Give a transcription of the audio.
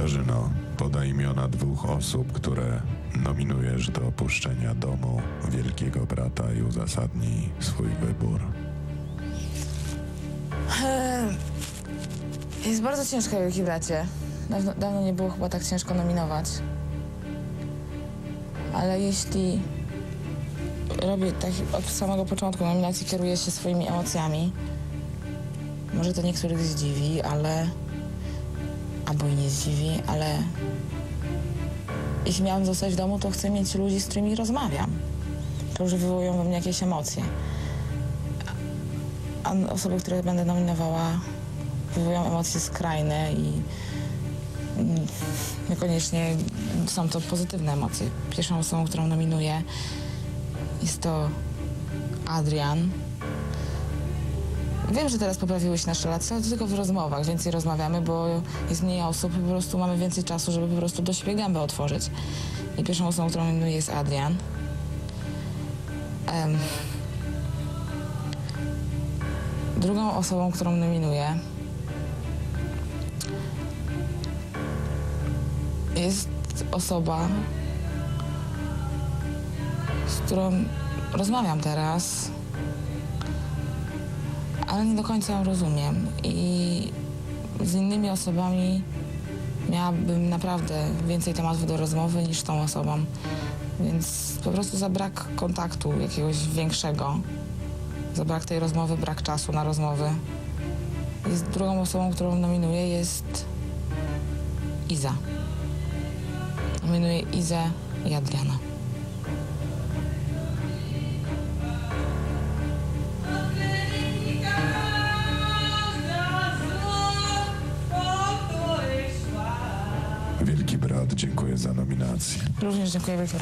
Katarzyno, podaj imiona dwóch osób, które nominujesz do opuszczenia domu Wielkiego Brata i uzasadnij swój wybór. Eee, Jest bardzo ciężko, Wielki Bracie. Dawno, dawno nie było chyba tak ciężko nominować. Ale jeśli robię tak od samego początku nominacji, kieruję się swoimi emocjami, może to niektórych zdziwi, ale... albo i nie zdziwi, ale... Jeśli miałam zostać w domu, to chcę mieć ludzi, z którymi rozmawiam. Którzy wywołują we mnie jakieś emocje. A osoby, które będę nominowała, wywołują emocje skrajne i niekoniecznie są to pozytywne emocje. Pierwszą osobą, którą nominuję jest to Adrian. Wiem, że teraz poprawiły się nasze relacje, ale to tylko w rozmowach. Więcej rozmawiamy, bo jest mniej osób, po prostu mamy więcej czasu, żeby po prostu do siebie gębę otworzyć. I pierwszą osobą, którą nominuję jest Adrian. Drugą osobą, którą nominuję jest osoba, z którą rozmawiam teraz, ale nie do końca ją rozumiem. I z innymi osobami miałabym naprawdę więcej tematów do rozmowy niż tą osobą. Więc po prostu za brak kontaktu jakiegoś większego za brak tej rozmowy, brak czasu na rozmowy. Drugą osobą, którą nominuję jest Iza. Nominuję Izę i Adriana. Dziękuję za nominację. Również dziękuję wielkie.